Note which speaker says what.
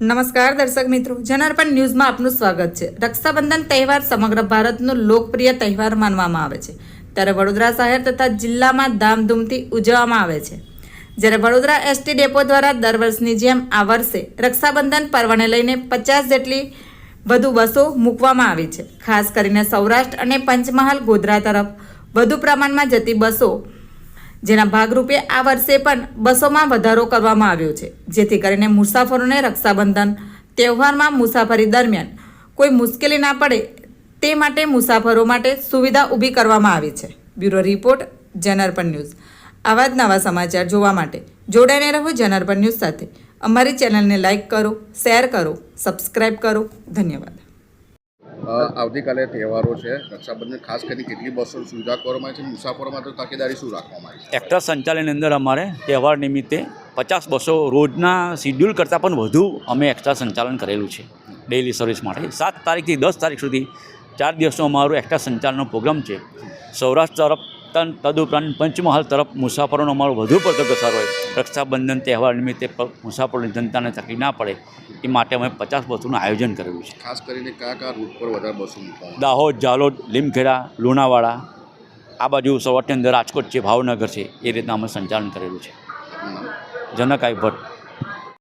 Speaker 1: નમસ્કાર દર્શક મિત્રો. જનાર્પણ ન્યૂઝમાં આપનું સ્વાગત છે. રક્ષાબંધન તહેવાર સમગ્ર ભારતનો લોકપ્રિય તહેવાર માનવામાં આવે છે. ત્યારે વડોદરા શહેર તથા જિલ્લામાં ધામધૂમથી ઉજવવામાં આવે છે. જ્યારે વડોદરા એસટી ડેપો દ્વારા દર વર્ષની જેમ આ વર્ષે રક્ષાબંધન પર્વને લઈને પચાસ જેટલી વધુ બસો મૂકવામાં આવી છે. ખાસ કરીને સૌરાષ્ટ્ર અને પંચમહાલ ગોધરા તરફ વધુ પ્રમાણમાં જતી બસો જેના ભાગરૂપે આ વર્ષે પણ બસોમાં વધારો કરવામાં આવ્યો છે. જેથી કરીને મુસાફરોને રક્ષાબંધન તહેવારમાં મુસાફરી દરમિયાન કોઈ મુશ્કેલી ના પડે તે માટે મુસાફરો માટે સુવિધા ઊભી કરવામાં આવી છે. બ્યુરો રિપોર્ટ જનરપન ન્યૂઝ. આવા જ નવા સમાચાર જોવા માટે જોડાઈને રહો જનરપન ન્યૂઝ સાથે. અમારી ચેનલને લાઇક કરો, શેર કરો સબસ્ક્રાઈબ કરો. ધન્યવાદ.
Speaker 2: આવતીકાલે તહેવારો છે. રક્ષાબંધન ખાસ કરીને કેટલી બસો સુવિધા કરવામાં છે. મુસાફરો માટે તકેદારી શું રાખવામાં આવી છે?
Speaker 3: એક્ટ્રા સંચાલનની અંદર અમારે તહેવાર નિમિત્તે પચાસ બસો રોજના શિડ્યુલ કરતાં પણ વધુ અમે એક્સ્ટ્રા સંચાલન કરેલું છે. ડેઇલી સર્વિસ માટે. સાત તારીખથી દસ તારીખ સુધી ચાર દિવસનો અમારું એક્સ્ટ્રા સંચાલનનો પ્રોગ્રામ છે. સૌરાષ્ટ્ર તરફ તન- તદુપરાંત પંચમહાલ તરફ મુસાફરોનો અમારો વધુ પડતો ઘસારો હોય. રક્ષાબંધન તહેવાર નિમિત્તે મુસાફરોની જનતાને તકલીફ ના પડે એ માટે અમે પચાસ બસોનું આયોજન કરેલું છે.
Speaker 2: ખાસ કરીને કયા કયા રૂટ પર વધારે બસો
Speaker 3: દાહોદ જાલોદ લીમખેડા લુણાવાડા આ બાજુ સૌરાષ્ટ્રની અંદર રાજકોટ છે ભાવનગર છે એ રીતના અમે સંચાલન કરેલું છે. જનકાઈ ભટ્ટ.